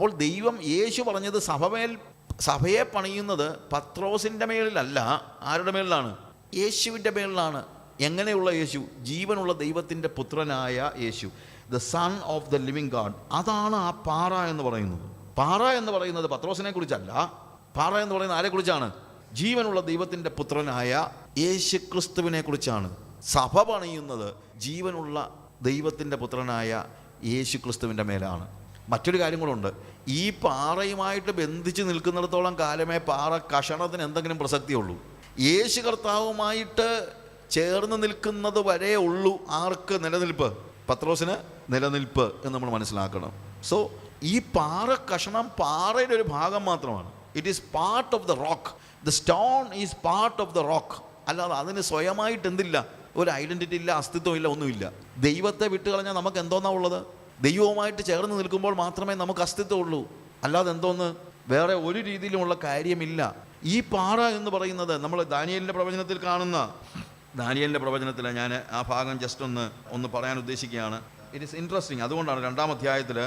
അപ്പോൾ ദൈവം യേശു പറഞ്ഞത് സഭമേൽ സഭയെ പണിയുന്നത് പത്രോസിന്റെ മേളിലല്ല ആരുടെ മേളിലാണ് യേശുവിന്റെ മേളിലാണ് എങ്ങനെയുള്ള യേശു? ജീവനുള്ള ദൈവത്തിന്റെ പുത്രനായ യേശു. The son of the living God അതാണ് ആ പാറ എന്ന് പറയുന്നത്. പാറ എന്ന് പറയുന്നത് പത്രോസിനെ കുറിച്ചല്ല. പാറ എന്ന് പറയുന്നത് ആരെക്കുറിച്ചാണ് ജീവനുള്ള ദൈവത്തിന്റെ പുത്രനായ യേശു ക്രിസ്തുവിനെ കുറിച്ചാണ്. സഭ പണിയുന്നത് ജീവനുള്ള ദൈവത്തിന്റെ പുത്രനായ യേശു ക്രിസ്തുവിന്റെ മേലാണ്. മറ്റൊരു കാര്യം കൂടെ ഈ പാറയുമായിട്ട് ബന്ധിച്ച് നിൽക്കുന്നിടത്തോളം കാലമേ പാറ കഷണത്തിന് എന്തെങ്കിലും പ്രസക്തിയുള്ളൂ. യേശു കർത്താവുമായിട്ട് ചേർന്ന് നിൽക്കുന്നത് വരെ ഉള്ളൂ. ആർക്ക്? നിലനിൽപ്പ്. പത്രോസിന് നിലനിൽപ്പ് എന്ന് നമ്മൾ മനസ്സിലാക്കണം. സോ ഈ പാറ കഷണം പാറയുടെ ഒരു ഭാഗം മാത്രമാണ്. It is part of the rock the stone is part of the rock അല്ലാതെ അതിന് സ്വയമായിട്ട് എന്തില്ല? ഒരു ഐഡന്റിറ്റി ഇല്ല അസ്തിത്വം ഇല്ല ഒന്നുമില്ല. ദൈവത്തെ വിട്ടുകളഞ്ഞാൽ നമുക്ക് എന്തോന്നാ ഉള്ളത്? ദൈവവുമായിട്ട് ചേർന്ന് നിൽക്കുമ്പോൾ മാത്രമേ നമുക്ക് അസ്തിത്വമുള്ളൂ. അല്ലാതെ എന്തോന്ന്? വേറെ ഒരു രീതിയിലുമുള്ള കാര്യമില്ല. ഈ പാറ എന്ന് പറയുന്നത് നമ്മൾ ദാനിയലിന്റെ പ്രവചനത്തിൽ കാണുന്ന ദാനിയലിന്റെ പ്രവചനത്തിൽ ഞാൻ ആ ഭാഗം ജസ്റ്റ് ഒന്ന് ഒന്ന് പറയാൻ ഉദ്ദേശിക്കുകയാണ്. ഇറ്റ് ഇസ് ഇൻട്രസ്റ്റിംഗ് അതുകൊണ്ടാണ് രണ്ടാം അധ്യായത്തിൽ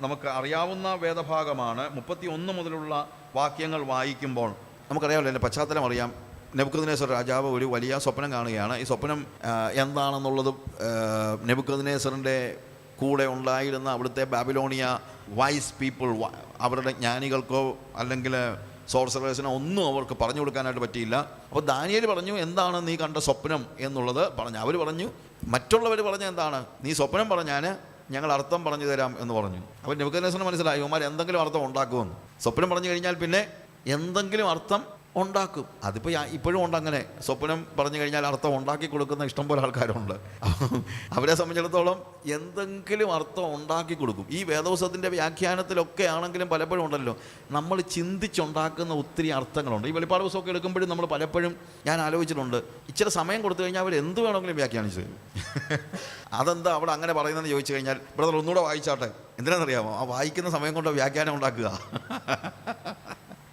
നമുക്ക് അറിയാവുന്ന വേദഭാഗമാണ് മുപ്പത്തി ഒന്ന് മുതലുള്ള വാക്യങ്ങൾ വായിക്കുമ്പോൾ. നമുക്കറിയാമല്ലോ എന്റെ പശ്ചാത്തലം അറിയാം. നെബുക്കദിനേശ്വർ രാജാവ് ഒരു വലിയ സ്വപ്നം കാണുകയാണ്. ഈ സ്വപ്നം എന്താണെന്നുള്ളത് നെബുക്കദ്നേസറിന്റെ കൂടെ ഉണ്ടായിരുന്ന അവിടുത്തെ ബാബിലോണിയ വൈസ് പീപ്പിൾ അവരുടെ ജ്ഞാനികൾക്കോ അല്ലെങ്കിൽ സോർസറേഴ്സിനോ ഒന്നും അവർക്ക് പറഞ്ഞു കൊടുക്കാനായിട്ട് പറ്റിയില്ല. അപ്പോൾ ദാനിയേൽ പറഞ്ഞു എന്താണ് നീ കണ്ട സ്വപ്നം? എന്നുള്ളത് പറഞ്ഞു. അവർ പറഞ്ഞു മറ്റുള്ളവർ പറഞ്ഞ എന്താണ്? നീ സ്വപ്നം പറഞ്ഞാൽ ഞങ്ങൾ അർത്ഥം പറഞ്ഞു തരാം എന്ന് പറഞ്ഞു. അപ്പോൾ നെബുക്കദ്നേസറിന് മനസ്സിലായി ഇവന്മാർ എന്തെങ്കിലും അർത്ഥം ഉണ്ടാക്കുമെന്ന്. സ്വപ്നം പറഞ്ഞു കഴിഞ്ഞാൽ പിന്നെ എന്തെങ്കിലും അർത്ഥം ഉണ്ടാക്കും. അതിപ്പോൾ ഇപ്പോഴും ഉണ്ട് അങ്ങനെ. സ്വപ്നം പറഞ്ഞു കഴിഞ്ഞാൽ അർത്ഥം ഉണ്ടാക്കി കൊടുക്കുന്ന ഇഷ്ടംപോലെ ആൾക്കാരുണ്ട്. അവരെ സംബന്ധിച്ചിടത്തോളം എന്തെങ്കിലും അർത്ഥം ഉണ്ടാക്കി കൊടുക്കും. ഈ വേദോസത്തിന്റെ വ്യാഖ്യാനത്തിലൊക്കെ ആണെങ്കിലും പലപ്പോഴും ഉണ്ടല്ലോ. നമ്മൾ ചിന്തിച്ചുണ്ടാക്കുന്ന ഒത്തിരി അർത്ഥങ്ങളുണ്ട്. ഈ വെളിപ്പാട് പുസ്തകമൊക്കെ എടുക്കുമ്പോഴും നമ്മൾ പലപ്പോഴും ഞാൻ ആലോചിച്ചിട്ടുണ്ട്. ഇച്ചിരി സമയം കൊടുത്തു കഴിഞ്ഞാൽ അവർ എന്ത് വേണമെങ്കിലും വ്യാഖ്യാനിച്ചു തരും. അതെന്താ അവിടെ അങ്ങനെ പറയുന്നതെന്ന് ചോദിച്ചു കഴിഞ്ഞാൽ ബ്രദർ ഒന്നുകൂടെ വായിച്ചാട്ടെ. എന്തിനാണെന്നറിയാമോ? ആ വായിക്കുന്ന സമയം കൊണ്ട് വ്യാഖ്യാനം ഉണ്ടാക്കുക.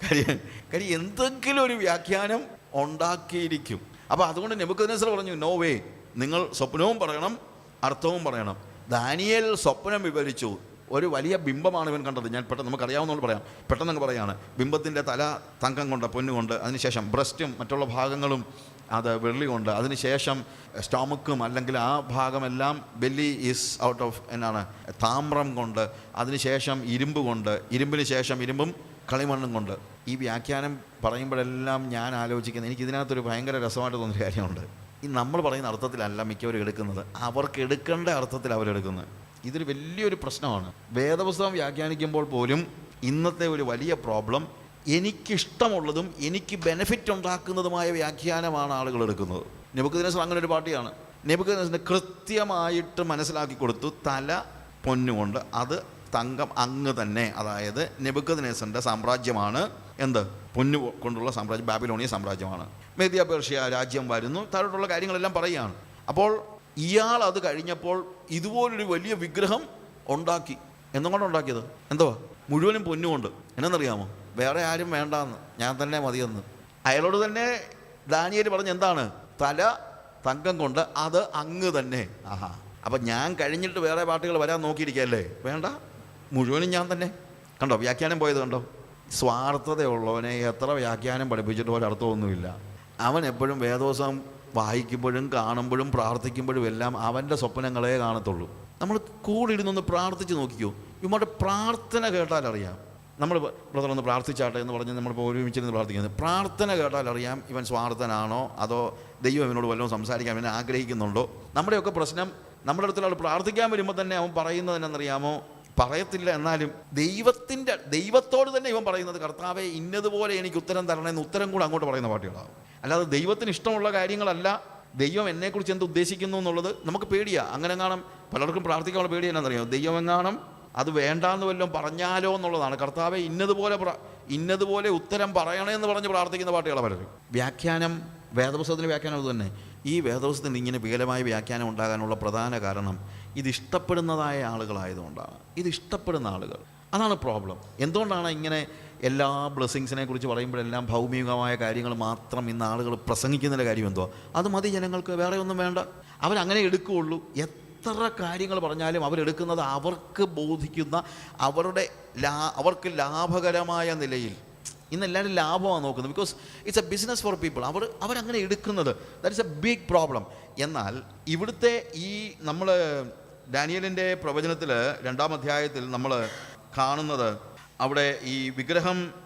കാര്യം കാര്യം എന്തെങ്കിലും ഒരു വ്യാഖ്യാനം ഉണ്ടാക്കിയിരിക്കും. അപ്പോൾ അതുകൊണ്ട് നെബുക്കദ്നേസർ പറഞ്ഞു നോ വേ നിങ്ങൾ സ്വപ്നവും പറയണം അർത്ഥവും പറയണം. ദാനിയേൽ സ്വപ്നം വിവരിച്ചു. ഒരു വലിയ ബിംബമാണ് ഇവൻ കണ്ടത്. ഞാൻ പെട്ടെന്ന് നമുക്കറിയാവുന്നതുകൊണ്ട് പറയാം. പെട്ടെന്ന് അങ്ങ് പറയാണ്. ബിംബത്തിന്റെ തല തങ്കം കൊണ്ട് പൊന്നുകൊണ്ട് അതിനുശേഷം ബ്രസ്റ്റും മറ്റുള്ള ഭാഗങ്ങളും അത് വെള്ളി കൊണ്ട് അതിനുശേഷം സ്റ്റോമക്കും അല്ലെങ്കിൽ ആ ഭാഗമെല്ലാം ബെല്ലി ഈസ് ഔട്ട് ഓഫ് എന്നാണ്. താമ്രം കൊണ്ട് അതിനുശേഷം ഇരുമ്പ് കൊണ്ട് ഇരുമ്പിന് ശേഷം ഇരുമ്പും കളിമണ്ണും കൊണ്ട്. ഈ വ്യാഖ്യാനം പറയുമ്പോഴെല്ലാം ഞാൻ ആലോചിക്കുന്നത് എനിക്ക് ഇതിനകത്തൊരു ഭയങ്കര രസമായിട്ട് തോന്നിയ കാര്യമുണ്ട്. ഈ നമ്മൾ പറയുന്ന അർത്ഥത്തിലല്ല മിക്കവരും എടുക്കുന്നത്. അവർക്ക് എടുക്കേണ്ട അർത്ഥത്തിൽ അവരെടുക്കുന്നത്. ഇതൊരു വലിയൊരു പ്രശ്നമാണ്. വേദപുസ്തകം വ്യാഖ്യാനിക്കുമ്പോൾ പോലും ഇന്നത്തെ ഒരു വലിയ പ്രോബ്ലം എനിക്കിഷ്ടമുള്ളതും എനിക്ക് ബെനിഫിറ്റ് ഉണ്ടാക്കുന്നതുമായ വ്യാഖ്യാനമാണ് ആളുകൾ എടുക്കുന്നത്. നെബുക്കദിനസർ അങ്ങനെ ഒരു പാർട്ടിയാണ്. നെബുക്കദിനസിന് കൃത്യമായിട്ട് മനസ്സിലാക്കി കൊടുത്തു തല പൊന്നുകൊണ്ട് അത് തങ്കം അങ്ങ് തന്നെ അതായത് നെബുക്കദിനേസറിന്റെ സാമ്രാജ്യമാണ് എന്ത്? പൊന്നു കൊണ്ടുള്ള സാമ്രാജ്യം ബാബിലോണിയ സാമ്രാജ്യമാണ്. മേദ്യ പേർഷ്യ രാജ്യം വരുന്നു താഴോട്ടുള്ള കാര്യങ്ങളെല്ലാം പറയുകയാണ്. അപ്പോൾ ഇയാൾ അത് കഴിഞ്ഞപ്പോൾ ഇതുപോലൊരു വലിയ വിഗ്രഹം ഉണ്ടാക്കി. എന്തുകൊണ്ട് ഉണ്ടാക്കിയത്? എന്തോ മുഴുവനും പൊന്നുകൊണ്ട്. എന്നറിയാമോ വേറെ ആരും വേണ്ടാന്ന്. ഞാൻ തന്നെ മതിയെന്ന്. അയാളോട് തന്നെ ദാനിയേൽ പറഞ്ഞ് എന്താണ്? തല തങ്കം കൊണ്ട് അത് അങ്ങ് തന്നെ. ആഹാ. അപ്പം ഞാൻ കഴിഞ്ഞിട്ട് വേറെ പാട്ടുകൾ വരാൻ നോക്കിയിരിക്കുകയല്ലേ? വേണ്ട. മുഴുവനും ഞാൻ തന്നെ. കണ്ടോ വ്യാഖ്യാനം പോയത് കണ്ടോ? സ്വാർത്ഥതയുള്ളവനെ എത്ര വ്യാഖ്യാനം പഠിപ്പിച്ചിട്ട് ഒരർത്ഥമൊന്നുമില്ല അവൻ എപ്പോഴും വേദോസം വായിക്കുമ്പോഴും കാണുമ്പോഴും പ്രാർത്ഥിക്കുമ്പോഴും എല്ലാം അവന്റെ സ്വപ്നങ്ങളെ കാണത്തുള്ളൂ. നമ്മൾ കൂടെ ഇരുന്നൊന്ന് പ്രാർത്ഥിച്ച് നോക്കിക്കോ. ഇവന്മാരുടെ പ്രാർത്ഥന കേട്ടാലറിയാം നമ്മൾ ബ്രദർ ഒന്ന് പ്രാർത്ഥിച്ചാട്ടെ എന്ന് പറഞ്ഞ് നമ്മൾ ഒരുമിച്ചിരുന്ന് പ്രാർത്ഥിക്കുന്നത് പ്രാർത്ഥന കേട്ടാലറിയാം ഇവൻ സ്വാർത്ഥനാണോ അതോ ദൈവം ഇവനോട് വല്ലതും സംസാരിക്കാൻ ഇവനെ ആഗ്രഹിക്കുന്നുണ്ടോ? നമ്മുടെയൊക്കെ പ്രശ്നം നമ്മുടെ അടുത്തുള്ള പ്രാർത്ഥിക്കാൻ വരുമ്പോൾ തന്നെ അവൻ പറയുന്നത് എന്നറിയാമോ പറയത്തില്ല എന്നാലും ദൈവത്തിന്റെ ദൈവത്തോട് തന്നെ ഇവൻ പറയുന്നത് കർത്താവെ ഇന്നതുപോലെ എനിക്ക് ഉത്തരം തരണമെന്ന് ഉത്തരം കൂടെ അങ്ങോട്ട് പറയുന്ന പാട്ടുകളാവും. അല്ലാതെ ദൈവത്തിന് ഇഷ്ടമുള്ള കാര്യങ്ങളല്ല ദൈവം എന്നെക്കുറിച്ച് എന്ത് ഉദ്ദേശിക്കുന്നു എന്നുള്ളത് നമുക്ക് പേടിയാണ് അങ്ങനെ കാണാം പലർക്കും പ്രാർത്ഥിക്കാനുള്ള പേടി എന്നാണെന്നറിയാമോ ദൈവം എങ്ങാണം അത് വേണ്ടാന്ന് വല്ലതും പറഞ്ഞാലോ എന്നുള്ളതാണ്. കർത്താവെ ഇന്നതുപോലെ ഇന്നതുപോലെ ഉത്തരം പറയണമെന്ന് പറഞ്ഞ് പ്രാർത്ഥിക്കുന്ന പാട്ടുകളാണ് പലരും. വ്യാഖ്യാനം വേദപുസ്തകത്തിന്റെ വ്യാഖ്യാനം അത് തന്നെ ഈ വേദപുസ്തകത്തിന് ഇങ്ങനെ വികലമായ വ്യാഖ്യാനം ഉണ്ടാകാനുള്ള പ്രധാന കാരണം ഇത് ഇഷ്ടപ്പെടുന്നതായ ആളുകളായതുകൊണ്ടാണ്. ഇത് ഇഷ്ടപ്പെടുന്ന ആളുകൾ. അതാണ് പ്രോബ്ലം എന്തുകൊണ്ടാണ് ഇങ്ങനെ എല്ലാ ബ്ലെസ്സിങ്സിനെ കുറിച്ച് പറയുമ്പോഴെല്ലാം ഭൗമികമായ കാര്യങ്ങൾ മാത്രം ഇന്ന് ആളുകൾ പ്രസംഗിക്കുന്നതിന്റെ കാര്യം എന്തോ അത് മതി ജനങ്ങൾക്ക് വേറെ ഒന്നും വേണ്ട. അവരങ്ങനെ എടുക്കുകയുള്ളൂ. എത്ര കാര്യങ്ങൾ പറഞ്ഞാലും അവരെടുക്കുന്നത് അവർക്ക് ബോധിക്കുന്ന അവരുടെ ലാ അവർക്ക് ലാഭകരമായ നിലയിൽ. ഇന്ന് എല്ലാവരും ലാഭമാണ് നോക്കുന്നത്. Because it's a business for people അവർ അവരങ്ങനെ എടുക്കുന്നത്. That is a big problem എന്നാൽ ഇവിടുത്തെ ഈ നമ്മൾ ഡാനിയലിന്റെ പ്രവചനത്തിൽ രണ്ടാം അധ്യായത്തിൽ നമ്മൾ കാണുന്നത് അവിടെ ഈ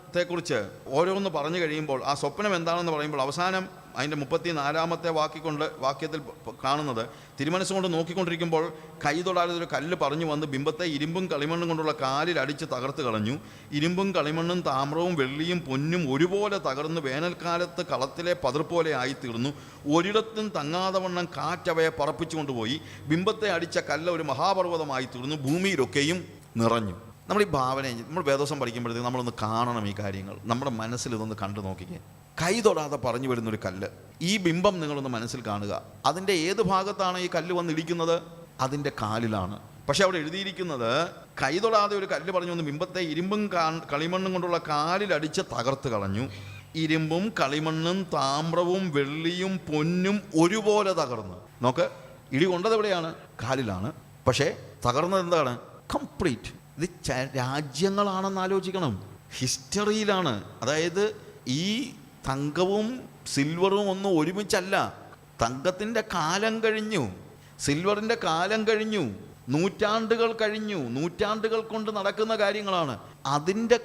വിഗ്രഹത്തെക്കുറിച്ച് ഓരോന്ന് പറഞ്ഞു കഴിയുമ്പോൾ ആ സ്വപ്നം എന്താണെന്ന് പറയുമ്പോൾ അവസാനം അതിന്റെ മുപ്പത്തി നാലാമത്തെ വാക്കിക്കൊണ്ട് വാക്യത്തിൽ കാണുന്നത് തിരുമനസ്സുകൊണ്ട് നോക്കിക്കൊണ്ടിരിക്കുമ്പോൾ കൈ തൊടാതെ ഒരു കല്ല് പറഞ്ഞു വന്ന് ബിംബത്തെ ഇരുമ്പും കളിമണ്ണും കൊണ്ടുള്ള കാലിൽ അടിച്ച് തകർത്ത് കളഞ്ഞു. ഇരുമ്പും കളിമണ്ണും താമ്രവും വെള്ളിയും പൊന്നും ഒരുപോലെ തകർന്ന് വേനൽക്കാലത്ത് കളത്തിലെ പോലെ ആയിത്തീർന്നു. ഒരിടത്തും തങ്ങാതെ വണ്ണം കാറ്റവയെ പറപ്പിച്ചു കൊണ്ടുപോയി ബിംബത്തെ അടിച്ച കല്ല് ഒരു മഹാപർവതമായി തീർന്നു ഭൂമിയിലൊക്കെയും നിറഞ്ഞു. നമ്മൾ ഈ ഭാവന നമ്മൾ വേദോസം പഠിക്കുമ്പോഴത്തേക്ക് നമ്മളൊന്ന് കാണണം ഈ കാര്യങ്ങൾ. നമ്മുടെ മനസ്സിൽ ഇതൊന്ന് കണ്ടു നോക്കിക്കേ. കൈ തൊടാതെ പറഞ്ഞു വരുന്നൊരു കല്ല്. ഈ ബിംബം നിങ്ങളൊന്ന് മനസ്സിൽ കാണുക. അതിന്റെ ഏത് ഭാഗത്താണ് ഈ കല്ല് വന്നിരിക്കുന്നത്? അതിന്റെ കാലിലാണ്. പക്ഷെ അവിടെ എഴുതിയിരിക്കുന്നത് കൈ തൊടാതെ ഒരു കല്ല് പറഞ്ഞു വന്ന് ബിംബത്തെ ഇരുമ്പും കളിമണ്ണും കൊണ്ടുള്ള കാലിലടിച്ച് തകർത്ത് കളഞ്ഞു. ഇരുമ്പും കളിമണ്ണും താമ്രവും വെള്ളിയും പൊന്നും ഒരുപോലെ തകർന്നു. നോക്ക് ഇടി കൊണ്ടത് എവിടെയാണ്? കാലിലാണ്. പക്ഷേ തകർന്നത് എന്താണ്? കംപ്ലീറ്റ് ഇത് രാജ്യങ്ങളാണെന്ന് ആലോചിക്കണം. ഹിസ്റ്ററിയിലാണ്. അതായത് ഈ തങ്കവും സിൽവറും ഒന്നും ഒരുമിച്ചല്ല. തങ്കത്തിന്റെ കാലം കഴിഞ്ഞു. സിൽവറിന്റെ കാലം കഴിഞ്ഞു. നൂറ്റാണ്ടുകൾ കഴിഞ്ഞു. നൂറ്റാണ്ടുകൾ കൊണ്ട് നടക്കുന്ന കാര്യങ്ങളാണ്. അതിന്റെ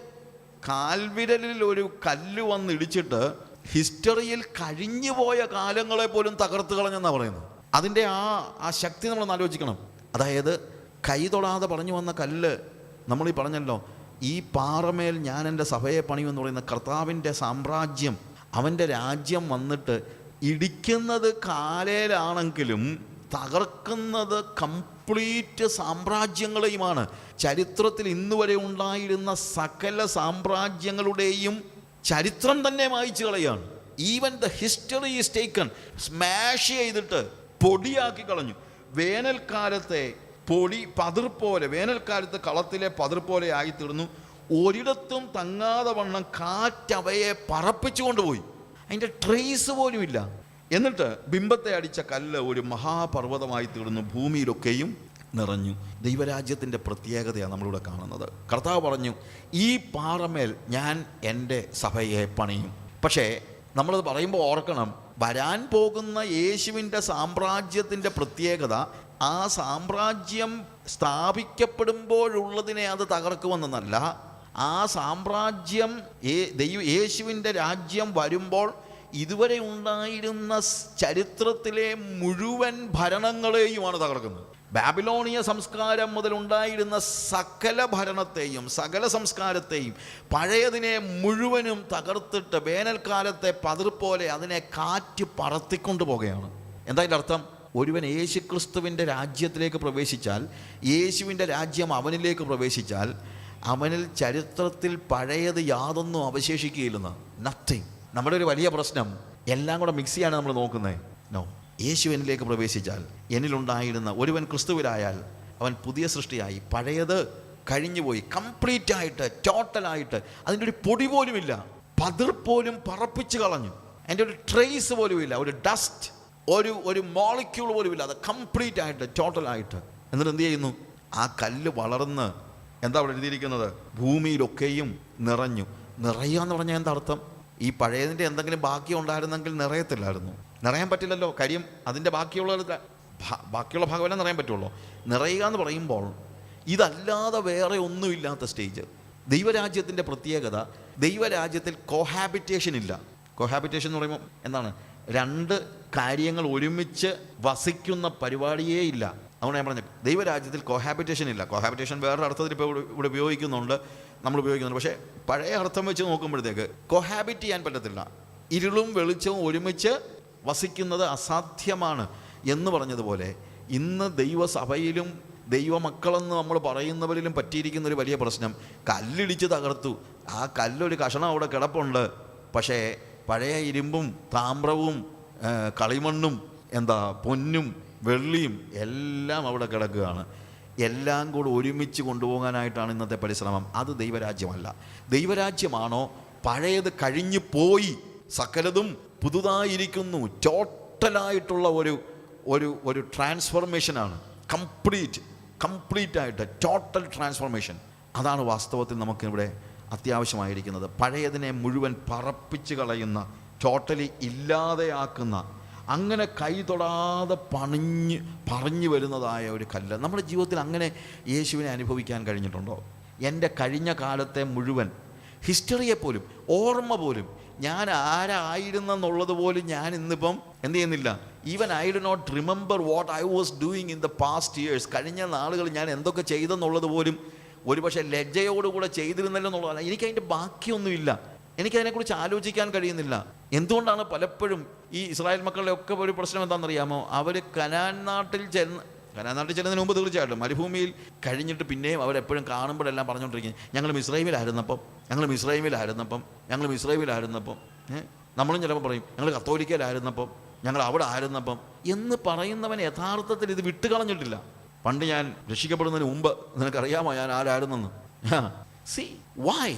കാൽവിരലിൽ ഒരു കല്ല് വന്ന് ഇടിച്ചിട്ട് ഹിസ്റ്ററിയിൽ കഴിഞ്ഞു പോയ കാലങ്ങളെ പോലും തകർത്ത് കളഞ്ഞെന്നാണ് പറയുന്നത്. അതിന്റെ ആ ആ ശക്തി നമ്മൾ ആലോചിക്കണം. അതായത് കൈ തൊടാതെ പറഞ്ഞു വന്ന കല്ല് നമ്മൾ ഈ പറഞ്ഞല്ലോ ഈ പാറമേൽ ഞാൻ എന്റെ സഭയെ പണിയുമെന്ന് പറയുന്ന കർത്താവിന്റെ സാമ്രാജ്യം അവന്റെ രാജ്യം വന്നിട്ട് ഇടിക്കുന്നത് കാലയിലാണെങ്കിലും തകർക്കുന്നത് കംപ്ലീറ്റ് സാമ്രാജ്യങ്ങളെയുമാണ്. ചരിത്രത്തിൽ ഇന്നുവരെ ഉണ്ടായിരുന്ന സകല സാമ്രാജ്യങ്ങളുടെയും ചരിത്രം തന്നെ വായിച്ചു കളയാണ്. Even the history is taken smash ചെയ്തിട്ട് പൊടിയാക്കി കളഞ്ഞു. വേനൽക്കാലത്തെ പൊടി പതിർ പോലെ വേനൽക്കാലത്ത് കളത്തിലെ പതിർ പോലെ ആയിത്തീർന്നു. ഒരിടത്തും തങ്ങാതെ വണ്ണം കാറ്റവയെ പറപ്പിച്ചു കൊണ്ടുപോയി അതിന്റെ ട്രേസ് പോലുമില്ല. എന്നിട്ട് ബിംബത്തെ അടിച്ച കല്ല് ഒരു മഹാപർവതമായി തീർന്നു ഭൂമിയിലൊക്കെയും നിറഞ്ഞു. ദൈവരാജ്യത്തിന്റെ പ്രത്യേകതയാണ് നമ്മളിവിടെ കാണുന്നത്. കർത്താവ് പറഞ്ഞു ഈ പാറമേൽ ഞാൻ എന്റെ സഭയെ പണിയും. പക്ഷേ നമ്മളത് പറയുമ്പോൾ ഓർക്കണം വരാൻ പോകുന്ന യേശുവിന്റെ സാമ്രാജ്യത്തിന്റെ പ്രത്യേകത ആ സാമ്രാജ്യം സ്ഥാപിക്കപ്പെടുമ്പോഴുള്ളതിനെ അത് തകർക്കുമെന്നല്ല. ആ സാമ്രാജ്യം ദൈവ യേശുവിന്റെ രാജ്യം വരുമ്പോൾ ഇതുവരെ ഉണ്ടായിരുന്ന ചരിത്രത്തിലെ മുഴുവൻ ഭരണങ്ങളെയുമാണ് തകർക്കുന്നത്. ബാബിലോണിയ സംസ്കാരം മുതൽ ഉണ്ടായിരുന്ന സകല ഭരണത്തെയും സകല സംസ്കാരത്തെയും പഴയതിനെ മുഴുവനും തകർത്തിട്ട് വേനൽക്കാലത്തെ പതിർ പോലെ അതിനെ കാറ്റ് പറത്തിക്കൊണ്ടു പോകുകയാണ് എന്താ അർത്ഥം? ഒരുവൻ യേശുക്രിസ്തുവിന്റെ രാജ്യത്തിലേക്ക് പ്രവേശിച്ചാൽ യേശുവിന്റെ രാജ്യം അവനിലേക്ക് പ്രവേശിച്ചാൽ അവനിൽ ചരിത്രത്തിൽ പഴയത് യാതൊന്നും അവശേഷിക്കുകയില്ലെന്ന്. നത്തിങ് നമ്മുടെ ഒരു വലിയ പ്രശ്നം. എല്ലാം കൂടെ മിക്സ് ചെയ്യാണ് നമ്മൾ നോക്കുന്നത്. നോ യേശു എന്നിലേക്ക് പ്രവേശിച്ചാൽ എന്നിലുണ്ടായിരുന്ന ഒരുവൻ ക്രിസ്തുവിലായാൽ അവൻ പുതിയ സൃഷ്ടിയായി. പഴയത് കഴിഞ്ഞുപോയി. കംപ്ലീറ്റ് ആയിട്ട് ടോട്ടലായിട്ട് അതിന്റെ ഒരു പൊടി പോലുമില്ല. പതിർ പോലും പറപ്പിച്ച് കളഞ്ഞു. അതിന്റെ ഒരു ട്രേസ് പോലുമില്ല. ഒരു ഡസ്റ്റ് ഒരു ഒരു മോളിക്യൂൾ പോലും അത് കംപ്ലീറ്റ് ആയിട്ട് ടോട്ടലായിട്ട് എന്നിട്ട് എന്ത് ചെയ്യുന്നു? ആ കല്ല് വളർന്ന് എന്താ അവിടെ എഴുതിയിരിക്കുന്നത്? ഭൂമിയിലൊക്കെയും നിറഞ്ഞു. നിറയുക എന്ന് പറഞ്ഞാൽ എന്താ അർത്ഥം? ഈ പഴയതിന്റെ എന്തെങ്കിലും ബാക്കി ഉണ്ടായിരുന്നെങ്കിൽ നിറയത്തില്ലായിരുന്നു. നിറയാൻ പറ്റില്ലല്ലോ. കാര്യം അതിന്റെ ബാക്കിയുള്ള ബാക്കിയുള്ള ഭാഗമല്ലേ നിറയാൻ പറ്റുള്ളൂ. നിറയുക എന്ന് പറയുമ്പോൾ ഇതല്ലാതെ വേറെ ഒന്നുമില്ലാത്ത സ്റ്റേജ് ദൈവരാജ്യത്തിന്റെ പ്രത്യേകത ദൈവരാജ്യത്തിൽ കോഹാബിറ്റേഷൻ ഇല്ല. കോഹാബിറ്റേഷൻ എന്ന് പറയുമ്പോൾ എന്താണ്? രണ്ട് കാര്യങ്ങൾ ഒരുമിച്ച് വസിക്കുന്ന പരിപാടിയേ ഇല്ല. അതുകൊണ്ട് ഞാൻ പറഞ്ഞു ദൈവരാജ്യത്തിൽ കോഹാബിറ്റേഷൻ ഇല്ല. കോഹാബിറ്റേഷൻ വേറൊരു അർത്ഥത്തിൽ ഇപ്പോൾ ഇവിടെ ഉപയോഗിക്കുന്നുണ്ട് നമ്മൾ ഉപയോഗിക്കുന്നുണ്ട്. പക്ഷേ പഴയ അർത്ഥം വെച്ച് നോക്കുമ്പോഴത്തേക്ക് കോഹാബിറ്റ് ചെയ്യാൻ പറ്റത്തില്ല. ഇരുളും വെളിച്ചവും ഒരുമിച്ച് വസിക്കുന്നത് അസാധ്യമാണ് എന്ന് പറഞ്ഞതുപോലെ ഇന്ന് ദൈവസഭയിലും ദൈവമക്കളെന്ന് നമ്മൾ പറയുന്നവരിലും പറ്റിയിരിക്കുന്ന ഒരു വലിയ പ്രശ്നം കല്ലിടിച്ച് തകർത്തു. ആ കല്ലൊരു കഷണം അവിടെ കിടപ്പുണ്ട്. പക്ഷേ പഴയ ഇരുമ്പും താമ്രവും കളിമണ്ണും എന്താ പൊന്നും വെള്ളിയും എല്ലാം അവിടെ കിടക്കുകയാണ്. എല്ലാം കൂടെ ഒരുമിച്ച് കൊണ്ടുപോകാനായിട്ടാണ് ഇന്നത്തെ പരിശ്രമം. അത് ദൈവരാജ്യമല്ല. ദൈവരാജ്യമാണോ? പഴയത് കഴിഞ്ഞു പോയി. സകലതും പുതുതായിരിക്കുന്നു. ടോട്ടലായിട്ടുള്ള ഒരു ഒരു ഒരു ട്രാൻസ്ഫോർമേഷനാണ്. കംപ്ലീറ്റ് കംപ്ലീറ്റ് ആയിട്ട് ടോട്ടൽ ട്രാൻസ്ഫോർമേഷൻ. അതാണ് വാസ്തവത്തിൽ നമുക്കിവിടെ അത്യാവശ്യമായിരിക്കുന്നത്. പഴയതിനെ മുഴുവൻ പറപ്പിച്ച് കളയുന്ന ടോട്ടലി ഇല്ലാതെയാക്കുന്ന അങ്ങനെ കൈ തൊടാതെ പണിഞ്ഞ് പറഞ്ഞു വരുന്നതായ ഒരു കല്ല്. നമ്മുടെ ജീവിതത്തിൽ അങ്ങനെ യേശുവിനെ അനുഭവിക്കാൻ കഴിഞ്ഞിട്ടുണ്ടോ? എന്റെ കഴിഞ്ഞ കാലത്തെ മുഴുവൻ ഹിസ്റ്ററിയെ പോലും ഓർമ്മ പോലും ഞാൻ ആരായിരുന്നെന്നുള്ളത് പോലും ഞാൻ ഇന്നിപ്പം എന്ത് ചെയ്യുന്നില്ല. Even I do not remember what I was doing in the past years കഴിഞ്ഞ നാളുകൾ ഞാൻ എന്തൊക്കെ ചെയ്തെന്നുള്ളത് പോലും ഒരുപക്ഷെ ലജ്ജയോടുകൂടെ ചെയ്തിരുന്നല്ലോ എന്നുള്ളതല്ല എനിക്കതിന്റെ ബാക്കിയൊന്നുമില്ല. എനിക്കതിനെക്കുറിച്ച് ആലോചിക്കാൻ കഴിയുന്നില്ല. എന്തുകൊണ്ടാണ് പലപ്പോഴും ഈ ഇസ്രായേൽ മക്കളുടെ ഒക്കെ ഒരു പ്രശ്നം എന്താണെന്നറിയാമോ? അവർ കനാൻ നാട്ടിൽ ചെന്ന് കനാൻ നാട്ടിൽ ചെല്ലുന്നതിന് മുമ്പ് തീർച്ചയായിട്ടും മരുഭൂമിയിൽ കഴിഞ്ഞിട്ട് പിന്നെയും അവരെപ്പോഴും കാണുമ്പോഴെല്ലാം പറഞ്ഞുകൊണ്ടിരിക്കുന്നത് ഞങ്ങൾ മിസ്രൈമിലായിരുന്നപ്പം ഞങ്ങൾ മിസ്രൈമിലായിരുന്നപ്പം ഞങ്ങൾ മിസ്രൈമിലായിരുന്നപ്പം നമ്മളും ചിലപ്പോൾ പറയും ഞങ്ങൾ കത്തോലിക്കലായിരുന്നപ്പം ഞങ്ങൾ അവിടെ ആയിരുന്നപ്പം എന്ന് പറയുന്നവൻ യഥാർത്ഥത്തിൽ ഇത് വിട്ടുകളഞ്ഞിട്ടില്ല. പണ്ട് ഞാൻ രക്ഷിക്കപ്പെടുന്നതിന് മുമ്പ് നിനക്കറിയാമോ ഞാൻ ആരായിരുന്നെന്ന്? സി വൈ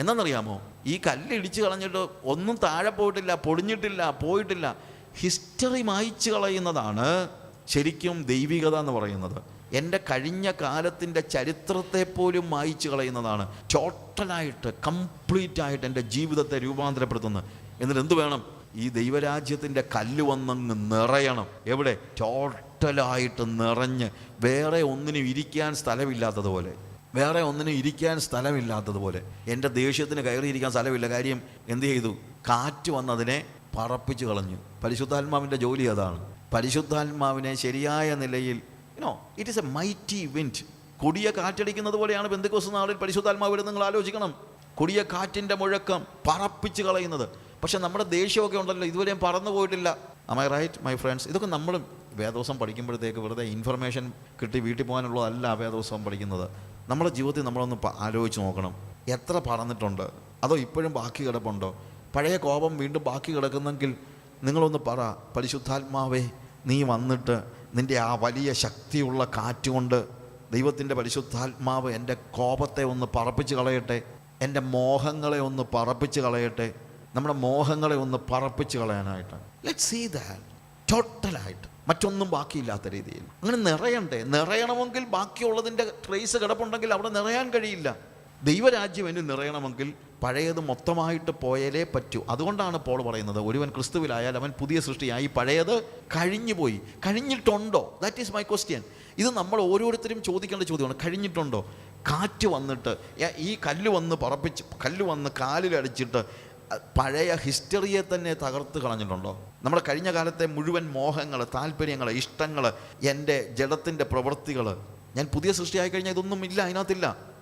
എന്താണെന്നറിയാമോ? ഈ കല്ല് ഇടിച്ച് കളഞ്ഞിട്ട് ഒന്നും താഴെ പോയിട്ടില്ല പൊടിഞ്ഞിട്ടില്ല പോയിട്ടില്ല. ഹിസ്റ്ററി മായ്ച്ചു കളയുന്നതാണ് ശരിക്കും ദൈവികത എന്ന് പറയുന്നത്. എന്റെ കഴിഞ്ഞ കാലത്തിന്റെ ചരിത്രത്തെ പോലും മായ്ച്ചു കളയുന്നതാണ്. ടോട്ടലായിട്ട് കംപ്ലീറ്റ് ആയിട്ട് എന്റെ ജീവിതത്തെ രൂപാന്തരപ്പെടുത്തുന്നത് എന്നിട്ട് എന്ത് വേണം? ഈ ദൈവരാജ്യത്തിന്റെ കല്ല് വന്നങ്ങ് നിറയണം. എവിടെ? ടോട്ടലായിട്ട് നിറഞ്ഞ്. വേറെ ഒന്നിനും ഇരിക്കാൻ സ്ഥലമില്ലാത്തതുപോലെ. വേറെ ഒന്നിനും ഇരിക്കാൻ സ്ഥലമില്ലാത്തതുപോലെ. എന്റെ ദേഷ്യത്തിന് കയറിയിരിക്കാൻ സ്ഥലമില്ല. കാര്യം എന്ത് ചെയ്തു? കാറ്റ് വന്നതിനെ പറപ്പിച്ച് കളഞ്ഞു. പരിശുദ്ധാത്മാവിന്റെ ജോലി അതാണ്. പരിശുദ്ധാത്മാവിനെ ശരിയായ നിലയിൽ you know it is a mighty wind കൊടിയ കാറ്റടിക്കുന്നത് പോലെയാണ് ബന്ധുക്കോസ് നാളിൽ പരിശുദ്ധാത്മാവിൽ നിങ്ങൾ ആലോചിക്കണം. കൊടിയ കാറ്റിന്റെ മുഴക്കം പറപ്പിച്ച് കളയുന്നത്. പക്ഷേ നമ്മുടെ ദേഷ്യമൊക്കെ ഉണ്ടല്ലോ. ഇതുവരെയും പറന്നു പോയിട്ടില്ല. അമൈ റൈറ്റ് മൈ ഫ്രണ്ട്സ് ഇതൊക്കെ നമ്മളും വേദോസം പഠിക്കുമ്പോഴത്തേക്ക് വെറുതെ ഇൻഫർമേഷൻ കിട്ടി വീട്ടിൽ പോകാനുള്ളതല്ല വേദോസം പഠിക്കുന്നത്. നമ്മുടെ ജീവിതത്തിൽ നമ്മളൊന്ന് ആലോചിച്ച് നോക്കണം. എത്ര പറന്നിട്ടുണ്ട്? അതോ ഇപ്പോഴും ബാക്കി കിടപ്പുണ്ടോ? പഴയ കോപം വീണ്ടും ബാക്കി കിടക്കുന്നെങ്കിൽ നിങ്ങളൊന്ന് പറ പരിശുദ്ധാത്മാവേ നീ വന്നിട്ട് നിന്റെ ആ വലിയ ശക്തിയുള്ള കാറ്റുകൊണ്ട് ദൈവത്തിന്റെ പരിശുദ്ധാത്മാവ് എന്റെ കോപത്തെ ഒന്ന് പറപ്പിച്ച് കളയട്ടെ. എന്റെ മോഹങ്ങളെ ഒന്ന് പറപ്പിച്ച് കളയട്ടെ. നമ്മുടെ മോഹങ്ങളെ ഒന്ന് പറപ്പിച്ച് കളയാനായിട്ട്. ലെറ്റ് സീ ദാറ്റ് ടോട്ടലായിട്ട് മറ്റൊന്നും ബാക്കിയില്ലാത്ത രീതിയിൽ. അങ്ങനെ നിറയണ്ടേ? നിറയണമെങ്കിൽ ബാക്കിയുള്ളതിന്റെ ട്രേസ് കിടപ്പുണ്ടെങ്കിൽ അവിടെ നിറയാൻ കഴിയില്ല. ദൈവരാജ്യം എന്ന് നിറയണമെങ്കിൽ പഴയത് മൊത്തമായിട്ട് പോയാലേ പറ്റൂ. അതുകൊണ്ടാണ് പോൾ പറയുന്നത് ഒരുവൻ ക്രിസ്തുവിലായാൽ അവൻ പുതിയ സൃഷ്ടിയായി പഴയത് കഴിഞ്ഞുപോയി. കഴിഞ്ഞിട്ടുണ്ടോ? ദാറ്റ് ഈസ് മൈ ക്വസ്റ്റ്യൻ ഇത് നമ്മൾ ഓരോരുത്തരും ചോദിക്കേണ്ട ചോദ്യമാണ് കഴിഞ്ഞിട്ടുണ്ടോ? കാറ്റ് വന്നിട്ട് ഈ കല്ല് വന്ന് പറപ്പിച്ച് കല്ല് വന്ന് കാലിലടിച്ചിട്ട് പഴയ ഹിസ്റ്ററിയെ തന്നെ തകർത്ത് കളഞ്ഞിട്ടുണ്ടോ? നമ്മൾ കഴിഞ്ഞ കാലത്തെ മുഴുവൻ മോഹങ്ങൾ താല്പര്യങ്ങൾ ഇഷ്ടങ്ങൾ എന്റെ ജഡത്തിന്റെ പ്രവൃത്തികൾ ഞാൻ പുതിയ സൃഷ്ടിയായി കഴിഞ്ഞാൽ ഇതൊന്നും ഇല്ല അതിനകത്തില്ല.